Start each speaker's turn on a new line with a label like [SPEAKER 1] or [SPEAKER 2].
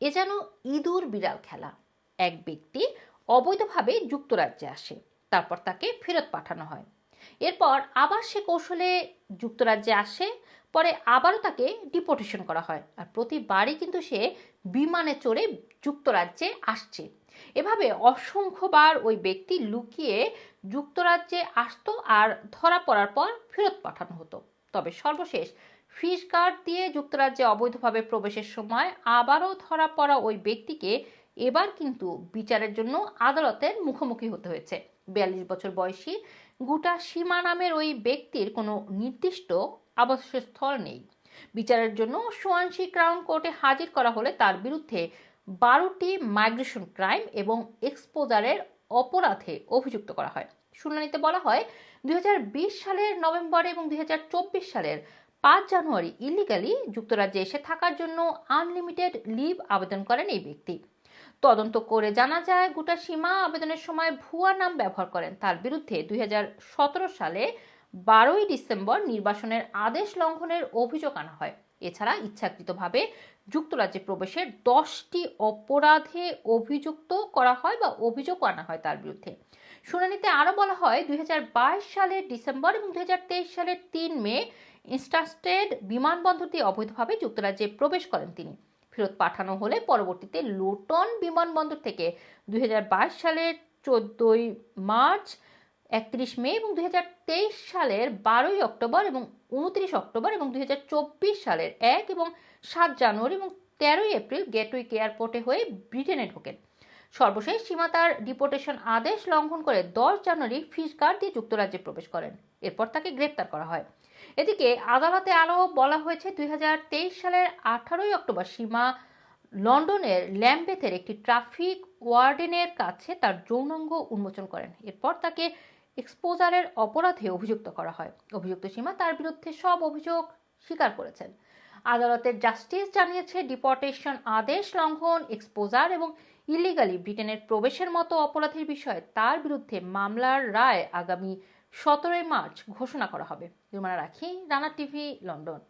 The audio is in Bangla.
[SPEAKER 1] এ যেন ইঁদুর বিড়াল খেলা। এক ব্যক্তি অবৈধভাবে যুক্তরাজ্যে আসে, তারপর তাকে ফেরত পাঠানো হয়। এরপর আবার সে কৌশলে যুক্তরাজ্যে আসে, পরে আবারও তাকে ডিপোর্টেশন করা হয় আর প্রতিবারই কিন্তু সে বিমানে চড়ে যুক্তরাজ্যে আসছে। এভাবে অসংখ্যবার ওই ব্যক্তি লুকিয়ে যুক্তরাজ্যে আসতো আর ধরা পড়ার পর ফেরত পাঠানো হতো। তবে সর্বশেষ ফিশ গার্ড দিয়ে যুক্তরাজ্যে অবৈধভাবে প্রবেশের সময় আবারও ধরা পড়া ওই ব্যক্তিকে এবার কিন্তু বিচারের জন্য আদালতের মুখোমুখি হতে হয়েছে। বিয়াল্লিশ বছর বয়সী গুটা সীমা নামের ওই ব্যক্তির কোনো নির্দিষ্ট আবাসস্থল নেই। বিচারের জন্য সোয়ানসি ক্রাউন কোর্টে হাজির করা হলে তার বিরুদ্ধে বারোটি মাইগ্রেশন ক্রাইম এবং এক্সপোজারের অপরাধে অভিযুক্ত করা হয়। শুনানিতে বলা হয়, দুই হাজার বিশ সালের নভেম্বর এবং দুই হাজার চব্বিশ সালের পাঁচ জানুয়ারি ইলিগালি যুক্তরাজ্যে এসে থাকার জন্য আনলিমিটেড লিভ আবেদন করেন এই ব্যক্তি। তদন্ত করে জানা যায়, গোটা সীমা আবেদনের সময় ভুয়া নাম ব্যবহার করেন। তার বিরুদ্ধে দুই হাজার সতেরো সালে বারোই ডিসেম্বর নির্বাসনের আদেশ লঙ্ঘনের অভিযোগ আনা হয়। এছাড়া ইচ্ছাকৃতভাবে যুক্তরাজ্যে প্রবেশের দশটি অপরাধে অভিযুক্ত করা হয় বা অভিযোগ আনা হয় তার বিরুদ্ধে। শুনানিতে আরও বলা হয় দু হাজার বাইশ সালের ডিসেম্বর এবং দু হাজার তেইশ সালের তিন মে ইনস্টাস্টেড বিমানবন্দর দিয়ে অবৈধভাবে যুক্তরাজ্যে প্রবেশ করেন তিনি। ফেরত পাঠানো হলে পরবর্তীতে লুটন বিমানবন্দর থেকে দুই হাজার বাইশ সালের চোদ্দই মার্চ একত্রিশ মে এবং দুই হাজার তেইশ সালের বারোই অক্টোবর এবং উনত্রিশ অক্টোবর এবং দু হাজার চব্বিশ সালের এক এবং সাত জানুয়ারি এবং তেরোই এপ্রিল গেটউইক এয়ারপোর্টে হয়ে ব্রিটেনে ঢোকেন। সর্বশেষ সীমা তার ডিপোর্টেশন আদেশ লঙ্ঘন করে দশ জানুয়ারি ফিস গার্ড দিয়ে যুক্তরাজ্যে প্রবেশ করেন। এরপর তাকে গ্রেপ্তার করা হয়। এদিকে আদালতে আরও বলা হয়েছে, দুই হাজার তেইশ সালের আঠারোই অক্টোবর সীমা লন্ডনের ল্যাম্বেথের একটি ট্রাফিক ওয়ার্ডেনের কাছে তার যৌনাঙ্গ উন্মোচন করেন। এরপর তাকে এক্সপোজারের অপরাধে অভিযুক্ত করা হয়। অভিযুক্ত সীমা তার বিরুদ্ধে সব অভিযোগ স্বীকার করেছেন। আদালতের জাস্টিস জানিয়েছে, ডিপোর্টেশন আদেশ লঙ্ঘন, এক্সপোজার এবং ইলিগালি ব্রিটেনের প্রবেশের মতো অপরাধের বিষয়ে তার বিরুদ্ধে মামলার রায় আগামী সতেরোই মার্চ ঘোষণা করা হবে। রুমানা রাখি রানা টিভি, লন্ডন।